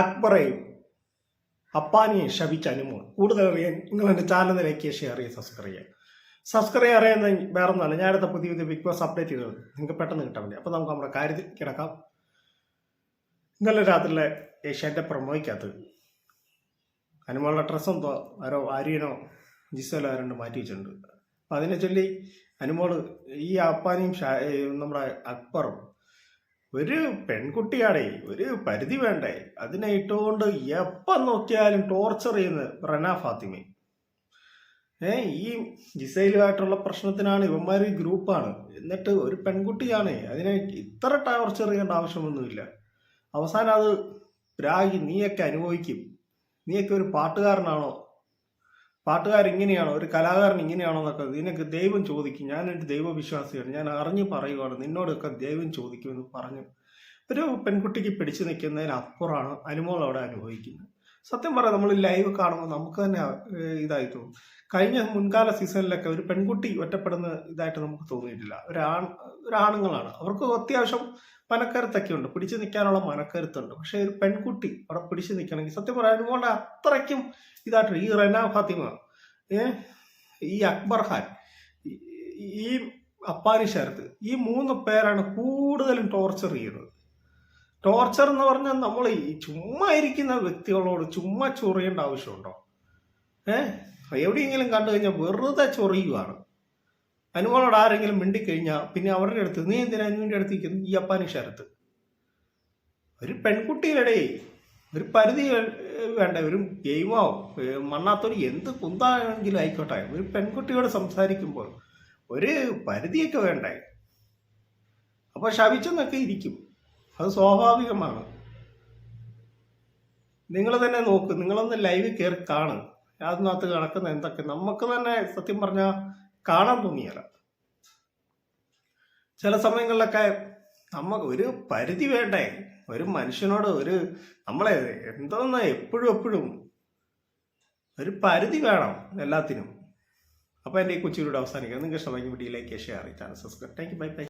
അക്ബറെയും അപ്പാനിയെ ശപിച്ച അനുമോൾ കൂടുതൽ അറിയാൻ നിങ്ങൾ എന്റെ ചാനൽ ലൈക്ക് ഷെയർ ചെയ്യുക സബ്സ്ക്രൈബ് ചെയ്യുക. സബ്സ്ക്രൈബ് അറിയാൻ വേറെ ഒന്നുമല്ല ഞാനടുത്ത പുതിയ പുതിയ ബിഗ് ബോസ് അപ്ഡേറ്റ് ചെയ്തത് നിങ്ങൾക്ക് പെട്ടെന്ന് കിട്ടാൻ വേണ്ടി. അപ്പോൾ നമുക്ക് നമ്മുടെ കാര്യത്തിൽ കിടക്കാം. ഇന്നലെ രാത്രിയിലെ ഏഷ്യാന്റെ പ്രൊമോയ്ക്കകത്ത് അനുമോളുടെ ഡ്രസ്സ് എന്തോ ആരോ ആര്യനോ ജിസോലോ ആരണ്ട് മാറ്റി വെച്ചിട്ടുണ്ട്. അപ്പം അതിനെ ചൊല്ലി അനുമോൾ ഈ അപ്പാനിയും നമ്മുടെ അക്ബറും ഒരു പെൺകുട്ടിയാണേ ഒരു പരിധി വേണ്ടേ? അതിനെ ഇട്ടുകൊണ്ട് എപ്പം നോക്കിയാലും ടോർച്ചർ ചെയ്യുന്ന റന ഫാത്തിമ ഏ ഈ ജിസയിലുമായിട്ടുള്ള പ്രശ്നത്തിനാണ് ഇവന്മാർ ഗ്രൂപ്പാണ്. എന്നിട്ട് ഒരു പെൺകുട്ടിയാണേ അതിനെ ഇത്ര ടോർച്ചർ ചെയ്യേണ്ട ആവശ്യമൊന്നുമില്ല. അവസാനം അത് രാഗി നീയൊക്കെ അനുഭവിക്കും. നീയൊക്കെ ഒരു പാട്ടുകാരനാണോ? പാട്ടുകാരൻ ഇങ്ങനെയാണോ? ഒരു കലാകാരൻ ഇങ്ങനെയാണോ എന്നൊക്കെ നിനക്ക് ദൈവം ചോദിക്കും. ഞാനൊരു ദൈവവിശ്വാസിയാണ്. ഞാൻ അറിഞ്ഞു പറയുവാണ്. നിന്നോടൊക്കെ ദൈവം ചോദിക്കുമെന്ന് പറഞ്ഞു. ഒരു പെൺകുട്ടിക്ക് പിടിച്ചു നിൽക്കുന്നതിന് അപ്പുറമാണ് അനുമോൾ അവിടെ അനുഭവിക്കുന്നത്. സത്യം പറയാം നമ്മൾ ലൈവ് കാണുമ്പോൾ നമുക്ക് തന്നെ ഇതായി തോന്നും കഴിഞ്ഞ മുൻകാല സീസണിലൊക്കെ ഒരു പെൺകുട്ടി ഒറ്റപ്പെടുന്ന ഇതായിട്ട് നമുക്ക് തോന്നിയിട്ടില്ല. ഒരാൺ ഒരാണുങ്ങളാണ് അവർക്ക് അത്യാവശ്യം മനക്കരുത്തൊക്കെ ഉണ്ട് പിടിച്ചു നിൽക്കാനുള്ള മനക്കരുത്തുണ്ട്. പക്ഷെ ഒരു പെൺകുട്ടി അവിടെ പിടിച്ചു നിൽക്കണമെങ്കിൽ സത്യം പറയാം അതുകൊണ്ട് അത്രയ്ക്കും ഇതായിട്ട് ഈ റെന ഫാത്തിമ ഈ അക്ബർ ഖാൻ ഈ- അപ്പാനി ശരത്ത് ഈ മൂന്ന് പേരാണ് കൂടുതലും ടോർച്ചർ ചെയ്യുന്നത്. ടോർച്ചർ എന്ന് പറഞ്ഞാൽ നമ്മൾ ഈ ചുമ്മാ ഇരിക്കുന്ന വ്യക്തികളോട് ചുമ്മാ ചൊറിയേണ്ട ആവശ്യമുണ്ടോ? ഏ? എവിടെയെങ്കിലും കണ്ടു കഴിഞ്ഞാൽ വെറുതെ ചൊറിയുവാണ്. അനുമോളോട് ആരെങ്കിലും മിണ്ടിക്കഴിഞ്ഞാൽ പിന്നെ അവരുടെ അടുത്ത് നീ എന്തിനാ അനുവിന്റെ അടുത്ത് നിൽക്കുന്നു ഈ അപ്പാനി ശരത്ത്. ഒരു പെൺകുട്ടിയിലടേ ഒരു പരിധി വേണ്ട ഒരു ഗെയിമോ മണ്ണാത്തൊരു എന്ത് കുന്താണെങ്കിലും ആയിക്കോട്ടെ. ഒരു പെൺകുട്ടിയോട് സംസാരിക്കുമ്പോൾ ഒരു പരിധിയൊക്കെ വേണ്ടേ? അപ്പോൾ ശവിച്ചെന്നൊക്കെ ഇരിക്കും. അത് സ്വാഭാവികമാണ് നിങ്ങൾ തന്നെ നോക്ക് നിങ്ങളൊന്ന് ലൈവ് കയറി കാണും. അതിനകത്ത് നടക്കുന്ന എന്തൊക്കെ നമുക്ക് തന്നെ സത്യം പറഞ്ഞാൽ കാണാൻ തോന്നിയല്ല ചില സമയങ്ങളിലൊക്കെ നമുക്ക് ഒരു പരിധി വേണ്ടേ? ഒരു മനുഷ്യനോട് ഒരു നമ്മളെ എന്തോന്ന് എപ്പോഴും എപ്പോഴും ഒരു പരിധി വേണം എല്ലാത്തിനും. അപ്പോൾ എന്റെ ഈ കൊച്ചിയിലൂടെ അവസാനിക്കാം നിങ്ങൾക്ക് ഇഷ്ടമെങ്കിൽ വീഡിയോയിലേക്ക് ഷെയർ ചെയ്യാൻ subscribe thank you bye bye